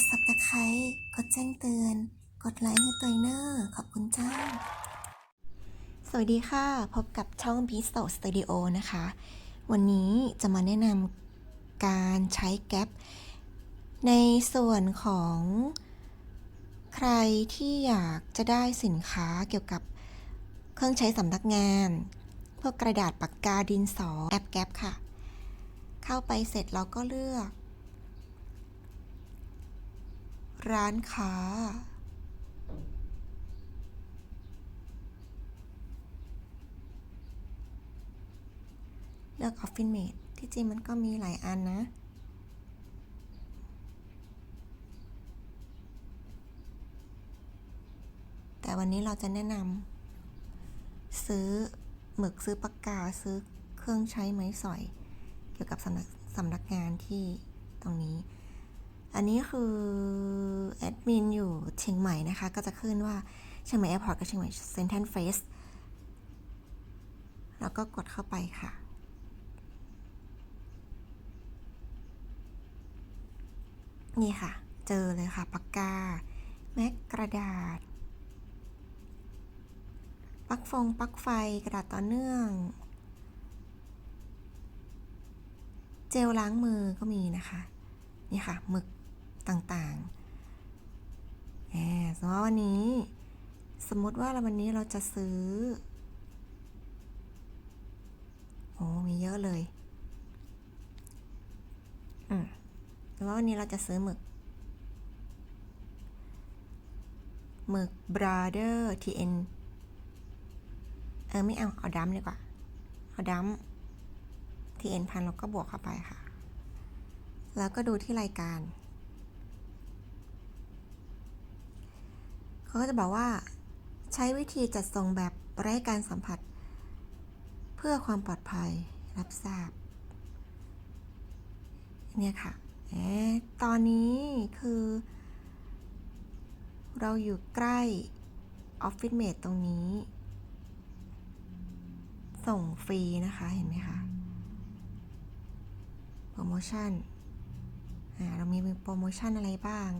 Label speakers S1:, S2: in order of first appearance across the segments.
S1: ด subscribe กดแจ้งเตือน กดไลค์ให้ตัวเนอร์ขอบคุณจ้า สวัสดีค่ะ พบกับช่อง b e a s t o Studio นะคะ วันนี้จะมาแนะนำการใช้แก๊ปในส่วนของใครที่อยากจะได้สินค้าเกี่ยวกับเครื่องใช้สำนักงาน พวกกระดาษปากกาดินสอแอปแก๊ปค่ะ เข้าไปเสร็จเราก็เลือก ร้านค้า เลือก Office Mate ที่จริงมันก็มีหลายอันนะ แต่วันนี้เราจะแนะนำซื้อหมึกซื้อปากกาซื้อเครื่องใช้ไม้สอย เกี่ยวกับสำนักสำนักงานที่ตรงนี้ อันนี้คือแอดมินอยู่เชียงใหม่นะคะ ก็จะขึ้นว่าเชียงใหม่แอร์พอร์ตกับเชียงใหม่เซ็นทรัลเฟสแล้วก็กดเข้าไปค่ะ นี่ค่ะ เจอเลยค่ะปากกา แม็กกระดาษปลั๊กฟงปลั๊กไฟกระดาษต่อเนื่อง เจลล้างมือก็มีนะคะ นี่ค่ะหมึก ต่างๆแหมสมมติว่าวันนี้ สมมติว่าวันนี้เราจะซื้อ โอ้ มีเยอะเลย อืมสมมติว่าวันนี้เราจะซื้อหมึก หมึก brother tn เออ ไม่เอา เอาดัมดีกว่า เอาดัม tn พันเราก็บวกเข้าไปค่ะ แล้วก็ดูที่รายการ เขาก็จะบอกว่า ใช้วิธีจัดส่งแบบไร้การสัมผัส เพื่อความปลอดภัยรับทราบ เนี่ยค่ะตอนนี้คือ เราอยู่ใกล้ออฟฟิศเมดตรงนี้ ส่งฟรีนะคะเห็นไหมคะโปรโมชั่น เรามีโปรโมชั่นอะไรบ้าง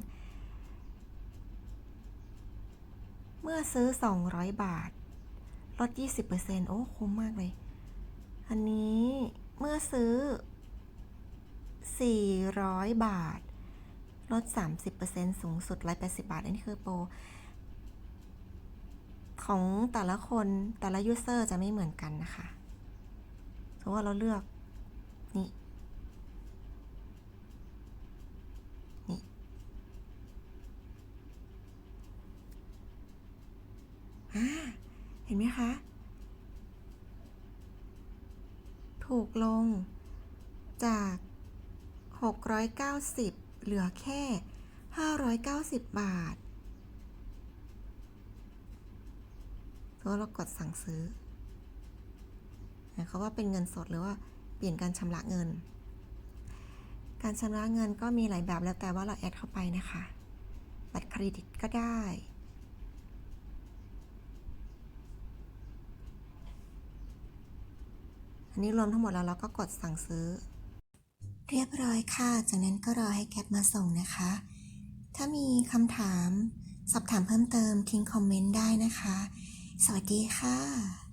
S1: เมื่อซื้อ 200 บาท ลด 20%โอ้คุ้มมากเลย อันนี้เมื่อซื้อ 400 บาท ลด 30%สูงสุด180 บาท อันนี้คือโปร ของแต่ละคนแต่ละยูเซอร์จะไม่เหมือนกันนะคะสมมติว่าเราเลือกนี่นี่ เห็นไหมคะ ถูกลงจาก 690 เหลือแค่ 590 บาทแล้วเรากดสั่งซื้อเขาว่าเป็นเงินสดหรือว่าเปลี่ยนการชำระเงิน การชำระเงินก็มีหลายแบบแล้วแต่ว่าเราแอดเข้าไปนะคะ บัตรเครดิตก็ได้ อันนี้รวมทั้งหมดแล้วเราก็กดสั่งซื้อ เรียบร้อยค่ะ จากนั้นก็รอให้แก๊ปมาส่งนะคะ ถ้ามีคำถาม สอบถามเพิ่มเติมทิ้งคอมเมนต์ได้นะคะ สวัสดีค่ะ